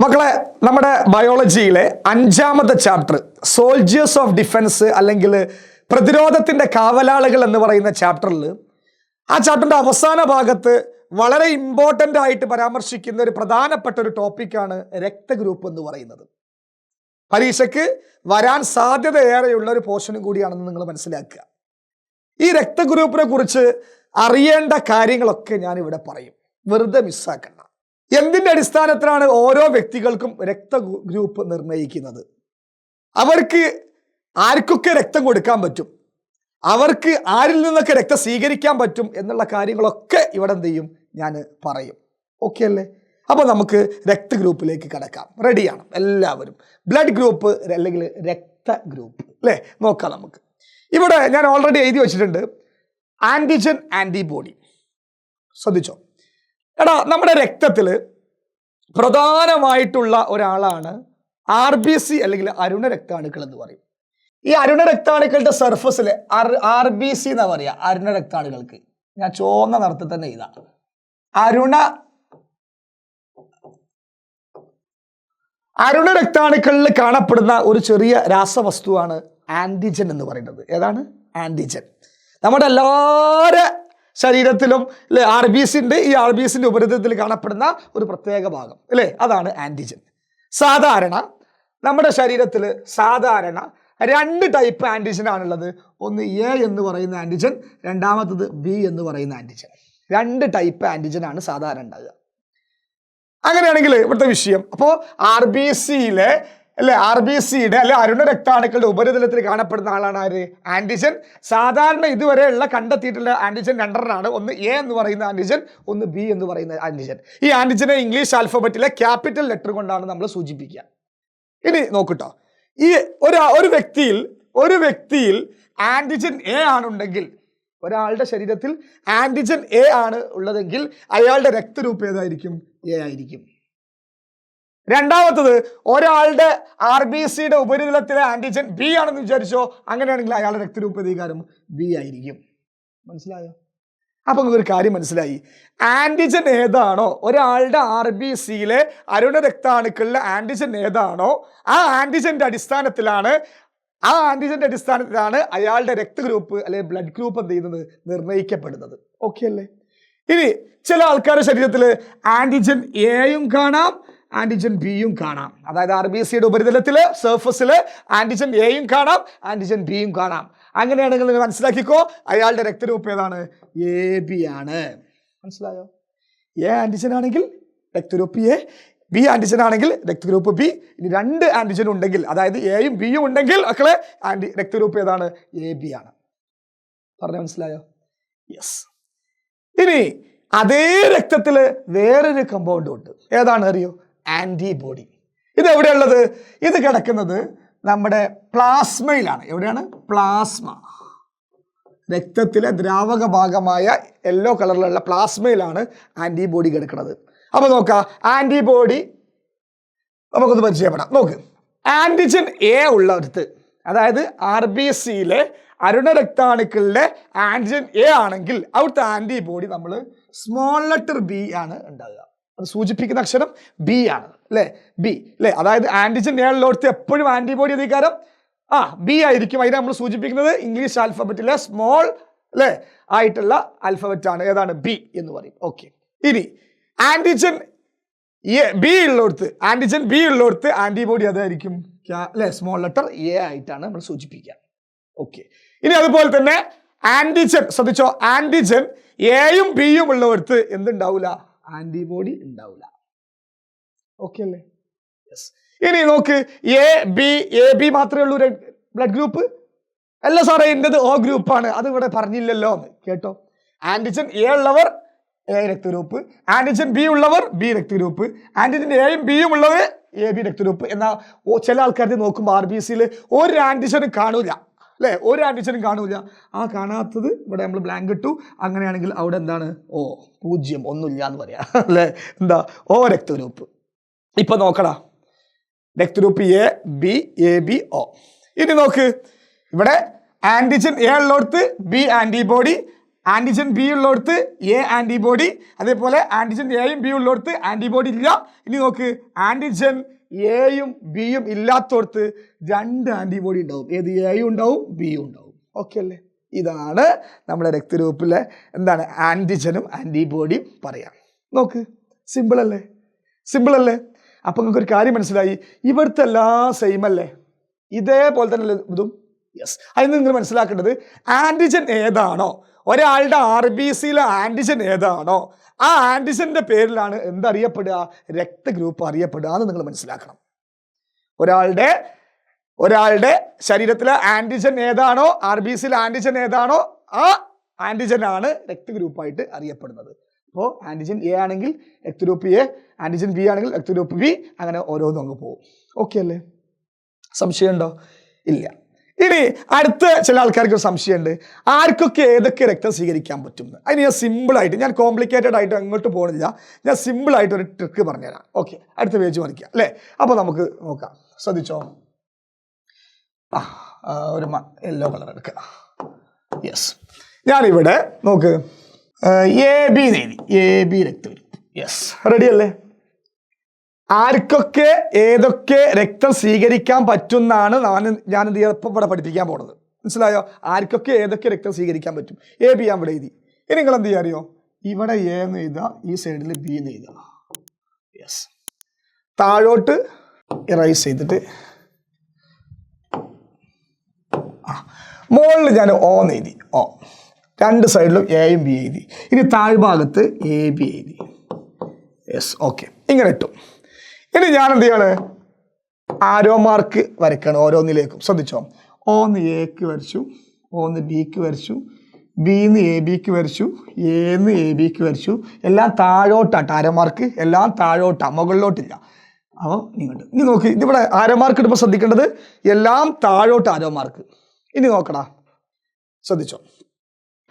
മക്കളെ നമ്മുടെ ബയോളജിയിലെ അഞ്ചാമത്തെ ചാപ്റ്റർ സോൾജിയേഴ്സ് ഓഫ് ഡിഫൻസ് അല്ലെങ്കിൽ പ്രതിരോധത്തിന്റെ കാവലാളുകൾ എന്ന് പറയുന്ന ചാപ്റ്ററിൽ ആ ചാപ്റ്ററിന്റെ അവസാന ഭാഗത്ത് വളരെ ഇമ്പോർട്ടന്റ് ആയിട്ട് പരാമർശിക്കുന്ന ഒരു പ്രധാനപ്പെട്ട ഒരു ടോപ്പിക്കാണ് രക്തഗ്രൂപ്പ് എന്ന് പറയുന്നത്. പരീക്ഷയ്ക്ക് വരാൻ സാധ്യത ഏറെയുള്ള ഒരു പോർഷനും കൂടിയാണെന്ന് നിങ്ങൾ മനസ്സിലാക്കുക. ഈ രക്തഗ്രൂപ്പിനെ കുറിച്ച് അറിയേണ്ട കാര്യങ്ങളൊക്കെ ഞാൻ ഇവിടെ പറയും. വെറുതെ മിസ്സാക്കണ്ട എന്തിന്റെ അടിസ്ഥാനത്തിലാണ് ഓരോ വ്യക്തികൾക്കും രക്ത ഗ്രൂപ്പ് നിർണയിക്കുന്നത് അവർക്ക് ആർക്കൊക്കെ രക്തം കൊടുക്കാൻ പറ്റും? അവർക്ക് ആരിൽ നിന്നൊക്കെ രക്തം സ്വീകരിക്കാൻ പറ്റും എന്നുള്ള കാര്യങ്ങളൊക്കെ ഇവിടെ എന്ത് ചെയ്യും? ഞാൻ പറയും. ഓക്കെ അല്ലേ? അപ്പോൾ നമുക്ക് രക്ത ഗ്രൂപ്പിലേക്ക് കടക്കാം. റെഡിയാണ് എല്ലാവരും. ബ്ലഡ് ഗ്രൂപ്പ് അല്ലെങ്കിൽ രക്ത ഗ്രൂപ്പ്. അല്ലേ? നോക്കാം നമുക്ക്. ഇവിടെ ഞാൻ ഓൾറെഡി എഴുതി വെച്ചിട്ടുണ്ട്. ആന്റിജൻ ആന്റിബോഡി ശ്രദ്ധിച്ചോ? എടാ നമ്മുടെ രക്തത്തിൽ പ്രധാനമായിട്ടുള്ള ഒരാളാണ് ആർ ബി സി അല്ലെങ്കിൽ അരുണ രക്താണുക്കൾ എന്ന് പറയും. ഈ അരുണ രക്താണുക്കളുടെ സർഫസിൽ ആർ ആർ ബി സി എന്നാ പറയാ? അരുണ രക്താണുക്കൾക്ക്. ഞാൻ ചോന്ന നിറത്തിൽ തന്നെ ഇതാ അരുണ അരുണ രക്താണുക്കളിൽ കാണപ്പെടുന്ന ഒരു ചെറിയ രാസവസ്തുവാണ് ആന്റിജൻ എന്ന് പറയുന്നത്. ഏതാണ്? ആന്റിജൻ നമ്മുടെ എല്ലാവരുടെ ശരീരത്തിലും അല്ലെ ആർ ബി സി ഈ ആർ ബി സിന്റെ ഉപരിതലത്തിൽ കാണപ്പെടുന്ന ഒരു പ്രത്യേക ഭാഗം അല്ലേ അതാണ് ആന്റിജൻ സാധാരണ നമ്മുടെ ശരീരത്തിൽ സാധാരണ രണ്ട് ടൈപ്പ് ആന്റിജൻ ആണുള്ളത്. ഒന്ന് എ എന്ന് പറയുന്ന ആന്റിജൻ രണ്ടാമത്തത് ബി എന്ന് പറയുന്ന ആന്റിജൻ രണ്ട് ടൈപ്പ് ആന്റിജൻ ആണ് സാധാരണ ഉണ്ടാകുക അങ്ങനെയാണെങ്കിൽ ഇവിടുത്തെ വിഷയം. അപ്പോൾ ആർ ബി സിയിലെ അല്ലെ? ആർ ബി സിയുടെ അല്ലെ? അരുണ രക്താണുക്കളുടെ ഉപരിതലത്തിൽ കാണപ്പെടുന്ന ആളാണ് ആര്? ആന്റിജൻ സാധാരണ ഇതുവരെയുള്ള കണ്ടെത്തിയിട്ടുള്ള ആന്റിജൻ രണ്ടെണ്ണമാണ് ഒന്ന് എ എന്ന് പറയുന്ന ആന്റിജൻ ഒന്ന് ബി എന്ന് പറയുന്ന ആന്റിജൻ ഈ ആന്റിജനെ ഇംഗ്ലീഷ് ആൽഫബറ്റിലെ ക്യാപിറ്റൽ ലെറ്റർ കൊണ്ടാണ് നമ്മൾ സൂചിപ്പിക്കുക. ഇനി നോക്കട്ടോ. ഈ ഒരു ഒരു വ്യക്തിയിൽ ഒരു വ്യക്തിയിൽ ആന്റിജൻ എ ആണുണ്ടെങ്കിൽ ഒരാളുടെ ശരീരത്തിൽ ആന്റിജൻ എ ആണ് ഉള്ളതെങ്കിൽ അയാളുടെ രക്തരൂപം ഏതായിരിക്കും? എ ആയിരിക്കും. രണ്ടാമത്തത് ഒരാളുടെ ആർ ബി സിയുടെ ഉപരിതലത്തിലെ ആന്റിജൻ ബി ആണെന്ന് വിചാരിച്ചോ അങ്ങനെയാണെങ്കിൽ അയാളുടെ രക്തരൂപതീകാരം ബി ആയിരിക്കും. മനസ്സിലായോ? അപ്പൊ ഒരു കാര്യം മനസ്സിലായി. ആന്റിജൻ ഏതാണോ ഒരാളുടെ ആർ ബി സിയിലെ അരുണ രക്താണുക്കളിലെ ആന്റിജൻ ഏതാണോ ആ ആന്റിജന്റെ അടിസ്ഥാനത്തിലാണ് ആ ആന്റിജന്റെ അടിസ്ഥാനത്തിലാണ് അയാളുടെ രക്തഗ്രൂപ്പ് അല്ലെ ബ്ലഡ് ഗ്രൂപ്പ് എന്ത് ചെയ്യുന്നത്? നിർണയിക്കപ്പെടുന്നത് ഓക്കെ അല്ലേ? ഇനി ചില ആൾക്കാരുടെ ശരീരത്തിൽ ആന്റിജൻ എയും കാണാം ആന്റിജൻ ബിയും കാണാം. അതായത് ആർ ബി സിയുടെ ഉപരിതലത്തിൽ സർഫസിൽ ആന്റിജൻ എയും കാണാം ആന്റിജൻ ബിയും കാണാം. അങ്ങനെയാണെങ്കിൽ നിങ്ങൾ മനസ്സിലാക്കിക്കോ അയാളുടെ രക്തരൂപ ഏതാണ്? എ ബി ആണ്. മനസ്സിലായോ? എ ആന്റിജൻ ആണെങ്കിൽ രക്തരൂപ്പ് എ ബി ആന്റിജൻ ആണെങ്കിൽ രക്തഗ്രൂപ്പ് ബി ഇനി രണ്ട് ആന്റിജൻ ഉണ്ടെങ്കിൽ അതായത് എയും ബിയും ഉണ്ടെങ്കിൽ മക്കളെ ആന്റി രക്തഗ്രൂപ്പ് ഏതാണ്? എ ബി ആണ്. പറഞ്ഞ മനസ്സിലായോ? യെസ് ഇനി അതേ രക്തത്തിൽ വേറൊരു കമ്പൗണ്ട് ഉണ്ട്. ഏതാണ് അറിയോ? ആന്റിബോഡി ഇത് എവിടെയുള്ളത് ഇത് കിടക്കുന്നത് നമ്മുടെ പ്ലാസ്മയിലാണ് എവിടെയാണ്? പ്ലാസ്മ രക്തത്തിലെ ദ്രാവക ഭാഗമായ യെല്ലോ കളറിലുള്ള പ്ലാസ്മയിലാണ് ആന്റിബോഡി കിടക്കുന്നത്. അപ്പോൾ നോക്കാം ആന്റിബോഡി നമുക്കൊന്ന് പരിചയപ്പെടാം. നോക്ക് ആന്റിജൻ എ ഉള്ളടത്ത് അതായത് ആർ ബി സിയിലെ അരുണരക്താണുക്കളിലെ ആന്റിജൻ എ ആണെങ്കിൽ അവിടുത്തെ ആന്റിബോഡി നമ്മൾ സ്മോൾ ലെറ്റർ ബി ആണ് ഉണ്ടാകുക സൂചിപ്പിക്കുന്ന അക്ഷരം ബി ആണ് അല്ലേ? ബി അല്ലേ? അതായത് ആന്റിജൻ എ ഉള്ളിടത്ത് എപ്പോഴും ആന്റിബോഡി അധികാരം ആ ബി ആയിരിക്കും. അതിനെ നമ്മൾ സൂചിപ്പിക്കുന്നത് ഇംഗ്ലീഷ് ആൽഫബറ്റിലെ സ്മോൾ അല്ലേ? ആയിട്ടുള്ള ആൽഫബറ്റ് ആണ്. ഏതാണ്? ബി എന്ന് പറയും. ഓക്കെ ഇനി ആന്റിജൻ ബി ഉള്ളിടത്ത് ആന്റിജൻ ബി ഉള്ളിടത്ത് ആന്റിബോഡി അതായിരിക്കും. അല്ലെ? സ്മോൾ ലെറ്റർ എ ആയിട്ടാണ് നമ്മൾ സൂചിപ്പിക്കുക. ഓക്കെ ഇനി അതുപോലെ തന്നെ ആന്റിജൻ ശ്രദ്ധിച്ചോ? ആന്റിജൻ എയും ബിയും ഉള്ളവർക്ക് എന്തുണ്ടാവില്ല ആന്റിബോഡി ഉണ്ടാവില്ല ഓക്കെ അല്ലേ? യെസ് ഇനി നോക്ക് എ ബി എ ബി മാത്രമേ ഉള്ളൂ ബ്ലഡ് ഗ്രൂപ്പ് അല്ല സാറേ എന്റെത് ഓ ഗ്രൂപ്പാണ് അത് ഇവിടെ പറഞ്ഞില്ലല്ലോ എന്ന്. കേട്ടോ? ആന്റിജൻ എ ഉള്ളവർ എ രക്തഗ്രൂപ്പ്. ആന്റിജൻ ബി ഉള്ളവർ ബി രക്തഗ്രൂപ്പ്. ആന്റിജൻ എയും ബിയും ഉള്ളവർ എ ബി രക്തഗ്രൂപ്പ്. എന്നാൽ ചില ആൾക്കാർ നോക്കുമ്പോൾ ആർ ബി സിയിൽ ഒരു ആന്റിജനും കാണൂല. അല്ലേ? ഒരു ആന്റിജനും കാണൂല. ആ കാണാത്തത് ഇവിടെ നമ്മൾ ബ്ലാങ്ക് ഇട്ടു. അങ്ങനെയാണെങ്കിൽ അവിടെ എന്താണ്? ഓ പൂജ്യം ഒന്നുമില്ല എന്ന് പറയാം. അല്ലേ? എന്താ? ഓ രക്തഗ്രൂപ്പ്. ഇപ്പൊ നോക്കടാ. രക്തഗ്രൂപ്പ് A B A B O ഇനി നോക്ക്. ഇവിടെ ആന്റിജൻ എ ഉള്ളിടത്ത് ബി ആന്റിബോഡി ആന്റിജൻ ബി ഉള്ളിടത്ത് എ ആന്റിബോഡി അതേപോലെ ആന്റിജൻ എയും ബി ഉള്ളിടത്ത് ആന്റിബോഡി ഇല്ല. ഇനി നോക്ക്. ആന്റിജൻ എയും ബിയും ഇല്ലാത്തോടത്ത് രണ്ട് ആന്റിബോഡി ഉണ്ടാവും. ഏത് എയും ഉണ്ടാവും ബിയും ഉണ്ടാവും. ഓക്കെ അല്ലേ? ഇതാണ് നമ്മുടെ രക്തരൂപത്തിലെ എന്താണ് ആന്റിജനും ആന്റിബോഡിയും പറയാം. നോക്ക് സിമ്പിൾ അല്ലേ? സിമ്പിൾ അല്ലേ? അപ്പം നിങ്ങൾക്ക് ഒരു കാര്യം മനസ്സിലായി. ഇവിടുത്തെ എല്ലാം സെയിം അല്ലേ? ഇതേപോലെ തന്നെ ഇതും? യെസ് അതിന് നിങ്ങൾ മനസ്സിലാക്കേണ്ടത് ആന്റിജൻ ഏതാണോ? ഒരാളുടെ ആർ ബി സിയിലെ ആന്റിജൻ ഏതാണോ ആ ആന്റിജന്റെ പേരിലാണ് എന്തറിയപ്പെടുക? രക്തഗ്രൂപ്പ് അറിയപ്പെടുക എന്ന് നിങ്ങൾ മനസ്സിലാക്കണം. ഒരാളുടെ ഒരാളുടെ ശരീരത്തിലെ ആന്റിജൻ ഏതാണോ ആർ ബി സിയിലെ ആന്റിജൻ ഏതാണോ ആ ആന്റിജൻ ആണ് രക്തഗ്രൂപ്പായിട്ട് അറിയപ്പെടുന്നത്. അപ്പോൾ ആന്റിജൻ എ ആണെങ്കിൽ രക്തഗ്രൂപ്പ് എ ആന്റിജൻ ബി ആണെങ്കിൽ രക്തഗ്രൂപ്പ് ബി അങ്ങനെ ഓരോന്നും അങ്ങ് പോകും. ഓക്കെ അല്ലേ? സംശയമുണ്ടോ? ഇല്ല. ഇനി അടുത്ത ചില ആൾക്കാർക്ക് സംശയമുണ്ട്. ആർക്കൊക്കെ ഏതൊക്കെ രക്തം സ്വീകരിക്കാൻ പറ്റും. അതിന് ഞാൻ സിമ്പിളായിട്ട് ഞാൻ കോംപ്ലിക്കേറ്റഡ് ആയിട്ട് അങ്ങോട്ട് പോകുന്നില്ല ഞാൻ സിമ്പിളായിട്ട് ഒരു ട്രിക്ക് പറഞ്ഞുതരാം. ഓക്കെ അടുത്ത പേജ് മറിക്കാം അല്ലേ? അപ്പോൾ നമുക്ക് നോക്കാം. ശ്രദ്ധിച്ചോ? ആ ഒരു യെല്ലോ കളർ എടുക്കുക. യെസ് ഞാനിവിടെ നോക്ക്. എ ബി എഴുതി എ ബി രക്തം. യെസ് റെഡി അല്ലേ? ആർക്കൊക്കെ ഏതൊക്കെ രക്തം സ്വീകരിക്കാൻ പറ്റുന്നാണ് ഞാൻ എന്ത് ഇപ്പം ഇവിടെ പഠിപ്പിക്കാൻ പോണത്. മനസ്സിലായോ? ആർക്കൊക്കെ ഏതൊക്കെ രക്തം സ്വീകരിക്കാൻ പറ്റും? എ ബി ഞാൻ ഇവിടെ എഴുതി. ഇനി നിങ്ങൾ എന്ത് ചെയ്യാറിയോ ഇവിടെ എ എന്ന് എഴുതാ ഈ സൈഡിൽ ബി എന്ന് എഴുതാ യെസ് താഴോട്ട് ഇറൈസ് ചെയ്തിട്ട് ആ മുകളിൽ ഞാൻ ഓ എന്ന് എഴുതി. ഓ രണ്ട് സൈഡിലും എയും ബി എഴുതി. ഇനി താഴ്ഭാഗത്ത് എ ബി എഴുതി. യെസ് ഓക്കെ ഇങ്ങനെ ഇട്ടു. ഇനി ഞാൻ എന്ത് ചെയ്യാണ് ആരോ മാർക്ക് വരയ്ക്കണം ഓരോന്നിലേക്കും. ശ്രദ്ധിച്ചോ? ഓന്ന് എക്ക് വരച്ചു ഓന്ന് ബിക്ക് വരച്ചു ബിന്ന് എ ബിക്ക് വരച്ചു എന്ന് എ ബിക്ക് വരച്ചു. എല്ലാം താഴോട്ടാട്ട ആരോ മാർക്ക് എല്ലാം താഴോട്ടാ മുകളിലോട്ടില്ല. അപ്പോൾ ഇങ്ങോട്ട്. ഇനി നോക്ക് ഇതിവിടെ ആരോ മാർക്ക് ഇടുമ്പോൾ ശ്രദ്ധിക്കേണ്ടത് എല്ലാം താഴോട്ട് ആരോ മാർക്ക് ഇനി നോക്കടാ. ശ്രദ്ധിച്ചോ?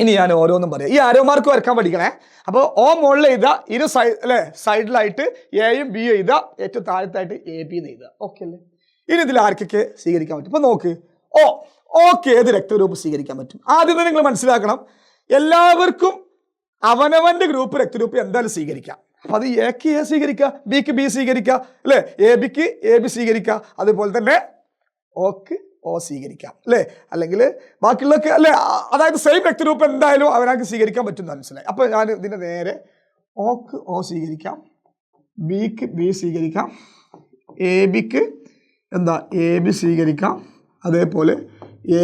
ഇനി ഞാൻ ഓരോന്നും പറയാം. ഈ ആരോ മാർക്ക് വരക്കാൻ പഠിക്കണേ. അപ്പോൾ ഓ മുകളിൽ എഴുതുക ഇരു സൈഡ് അല്ലേ സൈഡിലായിട്ട് എയും ബിയും എഴുതുക ഏറ്റവും താഴത്തായിട്ട് എ ബി എന്ന് എഴുതുക. ഓക്കെ അല്ലേ? ഇനി ഇതിൽ ആർക്കൊക്കെ സ്വീകരിക്കാൻ പറ്റും? ഇപ്പൊ നോക്ക്. ഓ ഓക്കെ ഏത് രക്തഗ്രൂപ്പ് സ്വീകരിക്കാൻ പറ്റും? ആദ്യം തന്നെ നിങ്ങൾ മനസ്സിലാക്കണം. എല്ലാവർക്കും അവനവന്റെ ഗ്രൂപ്പ് രക്തഗ്രൂപ്പ് എന്തായാലും സ്വീകരിക്കാം. അപ്പൊ അത് എക്ക് എ സ്വീകരിക്കുക ബിക്ക് ബി സ്വീകരിക്കുക അല്ലേ? എ ബിക്ക് എ ബി സ്വീകരിക്കുക. അതുപോലെ തന്നെ ഓക്ക് ഓ സ്വീകരിക്കാം. അല്ലേ? അല്ലെങ്കിൽ ബാക്കിയുള്ളവർക്ക് അല്ലേ? അതായത് സെയിം വ്യക്തിരൂപം എന്തായാലും അവനക്ക് സ്വീകരിക്കാൻ പറ്റും മനസ്സിലായി. അപ്പോൾ ഞാൻ ഇതിന്റെ നേരെ ഓക്ക് ഓ സ്വീകരിക്കാം ബിക്ക് ബി സ്വീകരിക്കാം എ ബിക്ക് എന്താ എ ബി സ്വീകരിക്കാം അതേപോലെ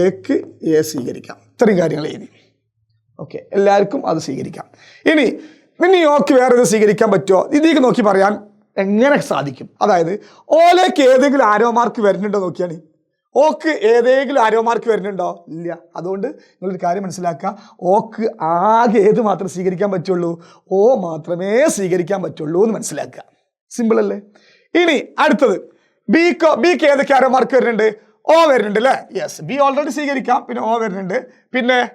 എക്ക് എ സ്വീകരിക്കാം. ഇത്രയും കാര്യങ്ങൾ എഴുതി. ഓക്കെ എല്ലാവർക്കും അത് സ്വീകരിക്കാം. ഇനി ഇനി ഓക്ക് വേറെ ഇത് സ്വീകരിക്കാൻ പറ്റുമോ ഇതിലേക്ക് നോക്കി പറയാൻ എങ്ങനെ സാധിക്കും? അതായത് ഓലേക്ക് ഏതെങ്കിലും ആരോമാർക്ക് വരുന്നുണ്ടോ നോക്കിയാണ്. ഓക്ക് ഏതെങ്കിലും ആരോ മാർക്ക് വരുന്നുണ്ടോ? ഇല്ല. അതുകൊണ്ട് നിങ്ങളൊരു കാര്യം മനസ്സിലാക്കുക. ഓക്ക് ആകെ ഏത് മാത്രം സ്വീകരിക്കാൻ പറ്റുള്ളൂ? ഓ മാത്രമേ സ്വീകരിക്കാൻ പറ്റുള്ളൂ എന്ന് മനസ്സിലാക്കുക. സിമ്പിൾ അല്ലേ? ഇനി അടുത്തത്. ബി കോ ബി ബിക്ക് ഏതൊക്കെ ആരോ മാർക്ക് വരുന്നുണ്ട്? ഓ വരുന്നുണ്ട് അല്ലേ? യെസ് ബി ഓൾറെഡി സ്വീകരിക്കാം. പിന്നെ ഓ വരുന്നുണ്ട്. പിന്നെ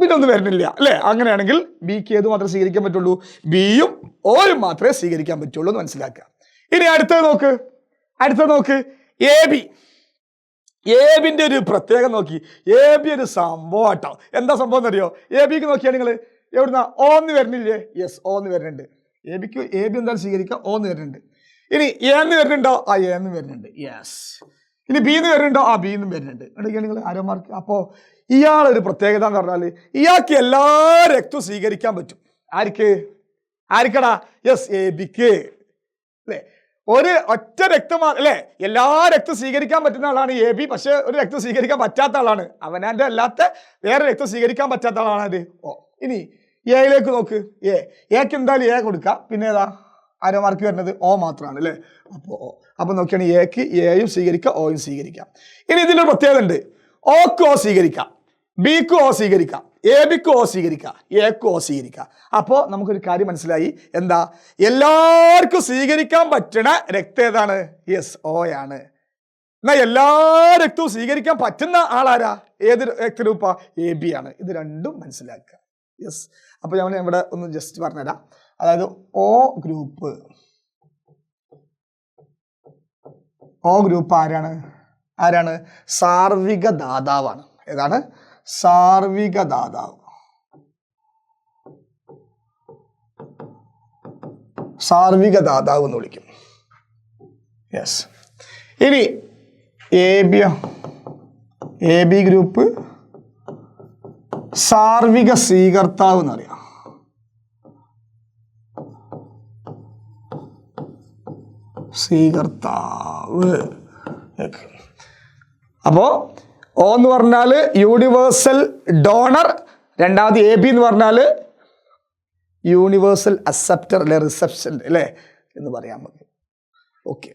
പിന്നെ ഒന്നും വരുന്നില്ല അല്ലേ? അങ്ങനെയാണെങ്കിൽ ബിക്ക് ഏത് മാത്രമേ സ്വീകരിക്കാൻ പറ്റുള്ളൂ? ബിയും ഓയും മാത്രമേ സ്വീകരിക്കാൻ പറ്റുള്ളൂ എന്ന് മനസ്സിലാക്കുക. ഇനി അടുത്തത് നോക്ക്. അടുത്തത് നോക്ക്. എ ബി എ ബിന്റെ ഒരു പ്രത്യേകം നോക്കി. എ ബി ഒരു സംഭവം എന്താ സംഭവം എന്നറിയോ? എ ബിക്ക് നിങ്ങൾ എവിടുന്ന? ഓന്ന് വരുന്നില്ലേ? യെസ് ഓന്ന് വരുന്നുണ്ട്. എ ബിക്ക് എ ബി എന്തായാലും സ്വീകരിക്കുക ഓന്ന് വരുന്നുണ്ട്. ഇനി എന്ന് വരുന്നുണ്ടോ? ആ എന്ന് വരുന്നുണ്ട്. യെസ് ഇനി ബിന്ന് വരുന്നുണ്ടോ? ആ ബിന്നും വരുന്നുണ്ട്. എന്നിട്ട് നിങ്ങൾ ആരോ മാർക്ക് അപ്പോൾ ഇയാളൊരു പ്രത്യേകത എന്ന് പറഞ്ഞാൽ ഇയാൾക്ക് എല്ലാ രക്തവും സ്വീകരിക്കാൻ പറ്റും. ആർക്ക്? ആർക്കടാ? യെസ് എ ബിക്ക് അല്ലേ? ഒരു ഒറ്റ രക്തമാണ് അല്ലേ? എല്ലാ രക്തം സ്വീകരിക്കാൻ പറ്റുന്ന ആളാണ് എ ബി പക്ഷെ ഒരു രക്തം സ്വീകരിക്കാൻ പറ്റാത്ത ആളാണ്. അവനാന്റെ അല്ലാത്ത വേറെ രക്തം സ്വീകരിക്കാൻ പറ്റാത്ത ആളാണ് അത്. ഓ ഇനി എയിലേക്ക് നോക്ക്. എക്ക് എന്തായാലും എ കൊടുക്കാം. പിന്നെ ഏതാ? ആരോ മാർക്ക് വരുന്നത് ഓ മാത്രമാണ് അല്ലേ? അപ്പോൾ ഓ അപ്പോൾ നോക്കിയാണ് എക്ക് എയും സ്വീകരിക്കാം ഓയും സ്വീകരിക്കാം. ഇനി ഇതിനൊരു പ്രത്യേകത ഉണ്ട്. ഓക്ക് ഓ സ്വീകരിക്കാം. ബിക്ക് ഓ സ്വീകരിക്കാം. എ ബിക്ക് ഓ സ്വീകരിക്കുക. എക്ക് ഓ സ്വീകരിക്കുക. അപ്പോൾ നമുക്കൊരു കാര്യം മനസ്സിലായി. എന്താ? എല്ലാവർക്കും സ്വീകരിക്കാൻ പറ്റണ രക്തം ഏതാണ്? യെസ് ആണ്. എന്നാൽ എല്ലാ രക്തവും സ്വീകരിക്കാൻ പറ്റുന്ന ആളാരാ? ഏത് രക്തരൂപ? എ ബി ആണ്. ഇത് രണ്ടും മനസ്സിലാക്കുക. യെസ് അപ്പോൾ ഞാൻ ഇവിടെ ഒന്ന് ജസ്റ്റ് പറഞ്ഞുതരാം. അതായത് ഓ ഗ്രൂപ്പ് ഓ ഗ്രൂപ്പ് ആരാണ്? ആരാണ്? സാർവിക ദാതാവാണ് ഏതാണ്? സാർവിക ദാതാവ് സാർവിക ദാതാവ് എന്ന് വിളിക്കും. യെസ് ഇനി A B A B group സാർവിക സ്വീകർത്താവ് എന്നറിയാം. സ്വീകർത്താവ്. അപ്പോ ഓ എന്ന് പറഞ്ഞാൽ യൂണിവേഴ്സൽ ഡോണർ രണ്ടാമത് എ ബി എന്ന് പറഞ്ഞാൽ യൂണിവേഴ്സൽ അക്സെപ്റ്റർ അല്ലെ റിസപ്ഷൻ അല്ലേ എന്ന് പറയാൻ മതി ഓക്കെ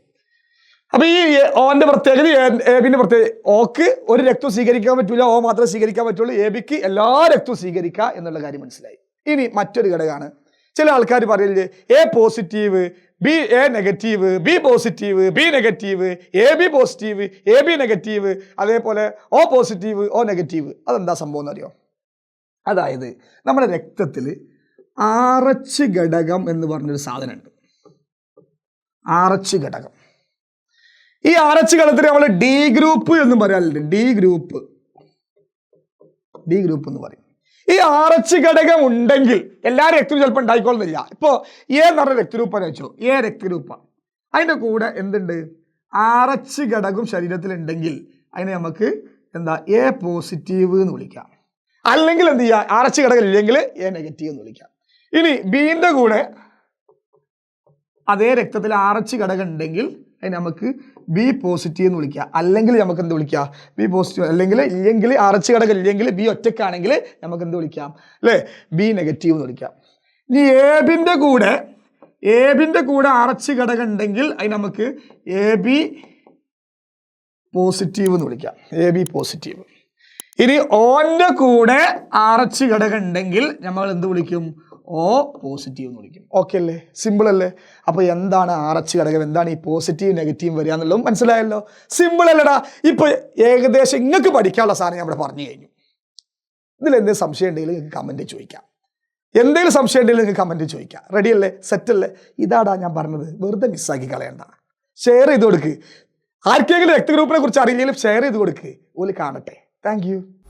അപ്പൊ ഈ ഓന്റെ പ്രത്യേകത എ ബിന്റെ പ്രത്യേകത ഓക്ക് ഒരു രക്തം സ്വീകരിക്കാൻ പറ്റൂല ഓ മാത്രമേ സ്വീകരിക്കാൻ പറ്റുള്ളൂ എ ബിക്ക് എല്ലാ രക്തവും സ്വീകരിക്കുക എന്നുള്ള കാര്യം മനസ്സിലായി. ഇനി മറ്റൊരു ഘടകമാണ് ചില ആൾക്കാർ പറയില്ലേ A positive B A negative B positive B negative A B positive A B negative അതേപോലെ ഓ പോസിറ്റീവ് ഓ നെഗറ്റീവ് അതെന്താ സംഭവം എന്നറിയോ? അതായത് നമ്മുടെ രക്തത്തിൽ ആറച്ച് ഘടകം എന്ന് പറഞ്ഞൊരു സാധനമുണ്ട് ആറച്ച് ഘടകം. ഈ ആറച്ച് ഘടകത്തിന് നമ്മൾ ഡി ഗ്രൂപ്പ് എന്ന് പറയാറുണ്ട്. ഡി ഗ്രൂപ്പ് ഡി ഗ്രൂപ്പ് എന്ന് പറയും. ഈ ആറച്ച് ഘടകം ഉണ്ടെങ്കിൽ എല്ലാ രക്തവും ചിലപ്പോൾ ഉണ്ടായിക്കൊള്ളുന്നില്ല ഇപ്പോൾ എ എന്ന് പറഞ്ഞ രക്തരൂപം വെച്ചു എ രക്തരൂപം അതിന്റെ കൂടെ എന്തുണ്ട്? ആറച്ച് ഘടകം ശരീരത്തിലുണ്ടെങ്കിൽ അതിനെ നമുക്ക് എന്താ? എ പോസിറ്റീവ് എന്ന് വിളിക്കാം. അല്ലെങ്കിൽ എന്ത് ചെയ്യുക ആറച്ച് ഘടകം ഇല്ലെങ്കിൽ എ നെഗറ്റീവ് എന്ന് വിളിക്കാം. ഇനി ബീന്റെ കൂടെ അതേ രക്തത്തിൽ ആറച്ച് ഘടകം ഉണ്ടെങ്കിൽ അതിന് നമുക്ക് ബി പോസിറ്റീവ് എന്ന് വിളിക്കുക. അല്ലെങ്കിൽ നമുക്ക് എന്ത് വിളിക്കുക? ബി പോസിറ്റീവ് അല്ലെങ്കിൽ ഇല്ലെങ്കിൽ അറച്ച് ഘടകം ഇല്ലെങ്കിൽ ബി ഒറ്റക്കാണെങ്കിൽ നമുക്ക് എന്ത് വിളിക്കാം? അല്ലേ? ബി നെഗറ്റീവ് എന്ന് വിളിക്കാം. ഇനി ഏബിന്റെ കൂടെ ഏബിന്റെ കൂടെ അറച്ച് ഘടകം ഉണ്ടെങ്കിൽ അതിന് നമുക്ക് എ ബി പോസിറ്റീവ് എന്ന് വിളിക്കാം. എ ബി പോസിറ്റീവ് ഇനി ഓന്റെ കൂടെ അറച്ച് ഘടകം ഉണ്ടെങ്കിൽ നമ്മൾ എന്ത് വിളിക്കും? ഓ പോസിറ്റീവ് എന്ന് വിളിക്കും. ഓക്കെ അല്ലേ? സിമ്പിൾ അല്ലേ? അപ്പോൾ എന്താണ് ആറച്ച് ഘടകം? എന്താണ് ഈ പോസിറ്റീവ് നെഗറ്റീവ് വരിക എന്നുള്ളതും മനസ്സിലായല്ലോ? സിമ്പിൾ അല്ലടാ. ഇപ്പൊ ഏകദേശം ഇങ്ങക്ക് പഠിക്കാനുള്ള സാധനം ഞാൻ ഇവിടെ പറഞ്ഞു കഴിഞ്ഞു. ഇതിൽ എന്തെങ്കിലും സംശയം ഉണ്ടെങ്കിൽ നിങ്ങൾക്ക് കമന്റ് ചോദിക്കാം. എന്തെങ്കിലും സംശയം ഉണ്ടെങ്കിൽ നിങ്ങൾക്ക് കമന്റ് ചോദിക്കാം. റെഡി അല്ലേ? സെറ്റ് അല്ലേ? ഇതാടാ ഞാൻ പറഞ്ഞത്. വെറുതെ മിസ്സാക്കി കളയണ്ട. ഷെയർ ചെയ്ത് കൊടുക്ക്. ആർക്കെങ്കിലും രക്തഗ്രൂപ്പിനെ കുറിച്ച് അറിയില്ലെങ്കിലും ഷെയർ ചെയ്ത് കൊടുക്ക്. ഓൽ കാണട്ടെ. താങ്ക്